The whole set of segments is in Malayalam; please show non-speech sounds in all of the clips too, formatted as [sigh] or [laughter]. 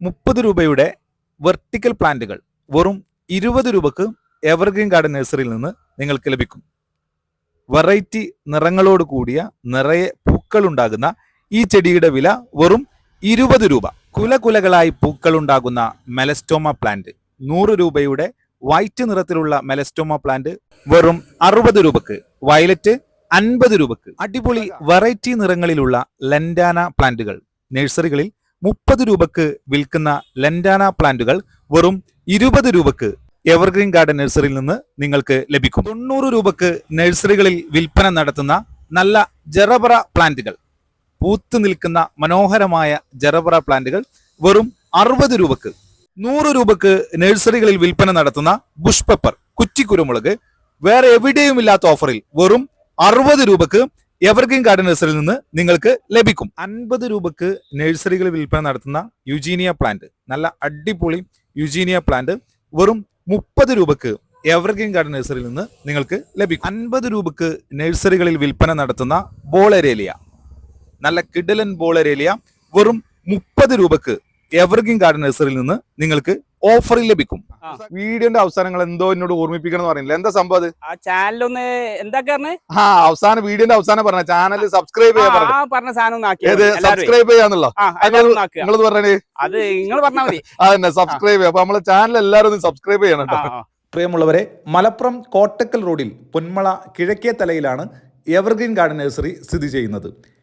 മുപ്പത് രൂപയുടെ വെർട്ടിക്കൽ പ്ലാന്റുകൾ വെറും ഇരുപത് രൂപക്ക് എവർഗ്രീൻ ഗാർഡൻ നഴ്സറിയിൽ നിന്ന് നിങ്ങൾക്ക് ലഭിക്കും. വെറൈറ്റി നിറങ്ങളോട് കൂടിയ നിറയെ പൂക്കൾ ഉണ്ടാകുന്ന ഈ ചെടിയുടെ വില വെറും ഇരുപത് രൂപ. കുലകുലകളായി പൂക്കൾ ഉണ്ടാകുന്ന മെലസ്റ്റോമ പ്ലാന്റ് നൂറ് രൂപയുടെ വൈറ്റ് നിറത്തിലുള്ള മെലസ്റ്റോമ പ്ലാന്റ് വെറും അറുപത് രൂപക്ക് വയലറ്റ് അൻപത് രൂപക്ക്. അടിപൊളി വെറൈറ്റി നിറങ്ങളിലുള്ള ലെൻഡാന പ്ലാന്റുകൾ നഴ്സറികളിൽ മുപ്പത് രൂപക്ക് വിൽക്കുന്ന ലെൻഡാന പ്ലാന്റുകൾ വെറും ഇരുപത് രൂപക്ക് എവർഗ്രീൻ ഗാർഡൻ നഴ്സറിയിൽ നിന്ന് നിങ്ങൾക്ക് ലഭിക്കും. തൊണ്ണൂറ് രൂപക്ക് നഴ്സറികളിൽ വിൽപ്പന നടത്തുന്ന നല്ല ജറബറ പ്ലാന്റുകൾ പൂത്തു നിൽക്കുന്ന മനോഹരമായ ജറബറ പ്ലാന്റുകൾ വെറും അറുപത് രൂപക്ക്. നൂറ് രൂപക്ക് നഴ്സറികളിൽ വിൽപ്പന നടത്തുന്ന ബുഷ് പെപ്പർ കുറ്റിക്കുരുമുളക് വേറെ എവിടെയും ഇല്ലാത്ത ഓഫറിൽ വെറും അറുപത് രൂപക്ക് എവർഗ്രീൻ ഗാർഡൻ നഴ്സറിയിൽ നിന്ന് നിങ്ങൾക്ക് ലഭിക്കും. അൻപത് രൂപക്ക് നഴ്സറികളിൽ വിൽപ്പന നടത്തുന്ന യുജീനിയ പ്ലാന്റ്. നല്ല അടിപൊളി യുജീനിയ പ്ലാന്റ്. വെറും മുപ്പത് രൂപക്ക് എവർഗ്രീൻ ഗാർഡൻ നഴ്സറിയിൽ നിന്ന് നിങ്ങൾക്ക് ലഭിക്കും. അൻപത് രൂപക്ക് നഴ്സറികളിൽ വിൽപ്പന നടത്തുന്ന ബോളരേലിയ നല്ല കിഡലൻ ബോളരേലിയ വെറും മുപ്പത് രൂപക്ക് എവർഗ്രീൻ ഗാർഡൻ നഴ്സറിയിൽ നിന്ന് നിങ്ങൾക്ക് ഓഫറിൽ ലഭിക്കും. വീഡിയോന്റെ അവസാനങ്ങൾ എന്തോ എന്നോട് ഓർമ്മിപ്പിക്കണം എന്ന് പറയുന്നില്ല. എന്താ സംഭവം അത്? ആ ചാനലൊന്ന് എന്താ പറഞ്ഞ്? ആ അവസാനം വീഡിയോന്റെ അവസാനം പറഞ്ഞ ചാനൽ സബ്സ്ക്രൈബ് ചെയ്യാൻ പറഞ്ഞു ആ പറഞ്ഞ സാധനം ഒന്ന് സബ്സ്ക്രൈബ് ചെയ്യാന്നുള്ള? നിങ്ങളത് പറഞ്ഞേ? അത് നിങ്ങൾ പറഞ്ഞാൽ മതി. [laughs] അതന്നെ സബ്സ്ക്രൈബ് ചെയ്യാം. അപ്പൊ നമ്മളെ ചാനൽ എല്ലാരും ഒന്ന് സബ്സ്ക്രൈബ് ചെയ്യണം കേട്ടോ. പ്രിയമുള്ളവരെ മലപ്പുറം കോട്ടക്കൽ റോഡിൽ പൊന്മള കിഴക്കേ തലയിലാണ് എവർഗ്രീൻ ഗാർഡൻ നഴ്സറി സ്ഥിതി ചെയ്യുന്നത്.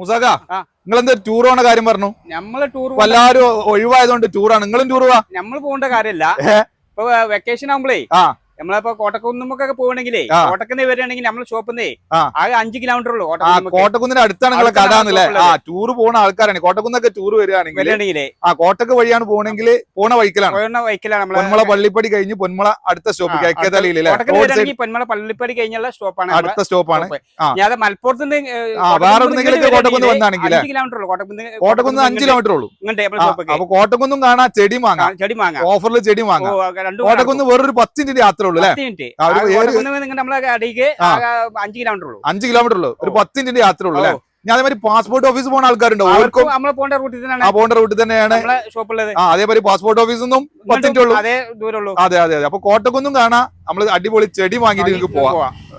മുസാക നിങ്ങൾ എന്താ ടൂർ പോണ കാര്യം പറഞ്ഞു? നമ്മൾ ടൂർ അപ്പൊ എല്ലാവരും ഒഴിവായതുകൊണ്ട് ടൂറാണ് നിങ്ങളും ടൂർ പോവാ? നമ്മൾ പോകേണ്ട കാര്യമില്ല ഇപ്പൊ വെക്കേഷൻ ആകുമ്പോഴേ ആ. നമ്മളിപ്പോ കോട്ടക്കുന്നുമൊക്കെ പോകണമെങ്കിലേ. കോട്ടക്കുന്ന് വരികയാണെങ്കിൽ നമ്മളെ ഷോപ്പിന്നേ. ആകെ അഞ്ച് കിലോമീറ്റർ ഉള്ളൂ കോട്ടക്കുന്നിന്റെ അടുത്താണ് നിങ്ങളെ കടാന്നല്ലേ? ഷോപ്പുള്ളത്. ആ ടൂർ പോണ ആൾക്കാരാണ്. കോട്ടക്കുന്നൊക്കെ ടൂർ വരികയാണെങ്കിൽ ആ കോട്ടക്ക് വഴിയാണ് പോകണമെങ്കിൽ പോണ വൈക്കലാണ് വൈക്കലാണ് പൊന്മള പള്ളിപ്പടി കഴിഞ്ഞ് പൊന്മള അടുത്ത സ്റ്റോപ്പ് ആ, പൊന്മള പള്ളിപ്പടി കഴിഞ്ഞുള്ള സ്റ്റോപ്പാണ് അടുത്ത സ്റ്റോപ്പാണ്. ഞാൻ മലപ്പുറത്ത് വേറെ എന്തെങ്കിലും കോട്ടക്കുന്ന് വന്നാണെങ്കിൽ അഞ്ച് കിലോമീറ്റർ ഉള്ളൂ. കോട്ടക്കുന്ന് അഞ്ചു കിലോമീറ്റർ ഉള്ളൂ. അപ്പൊ കോട്ടക്കുന്നും കാണാൻ ചെടി വാങ്ങാം. ചെടി വാങ്ങാം. ഓഫറിൽ ചെടി വാങ്ങാം. കോട്ടക്കുന്ന് വേറൊരു പത്തിന്റെ യാത്ര ഉള്ളൂ അല്ലെ. അഞ്ച് കിലോമീറ്റർ ഉള്ളൂ. അഞ്ച് കിലോമീറ്റർ ഉള്ളൂ. ഒരു ഓ. പത്തിന്റെ യാത്ര ഉള്ളൂ അല്ലെ. ഞാൻ അതേമാതിരി പാസ്പോർട്ട് ഓഫീസ് പോകുന്ന ആൾക്കാരുണ്ടോ? അവർക്കും പോകേണ്ട റൂട്ടിൽ തന്നെയാണ്. പോകേണ്ട റൂട്ടിൽ തന്നെയാണ്. നമ്മളെ ഷോപ്പുള്ളത്. ആ അതേമാതിരി പാസ്പോർട്ട് ഓഫീസിൽ നിന്നും പത്തിന്റെ ഉള്ളൂ. അതേ അതെ അതെ അപ്പൊ കോട്ടക്കൊന്നും കാണാം. നമ്മൾ അടിപൊളി ചെടി വാങ്ങിയിട്ട് നിങ്ങൾക്ക് പോവാം.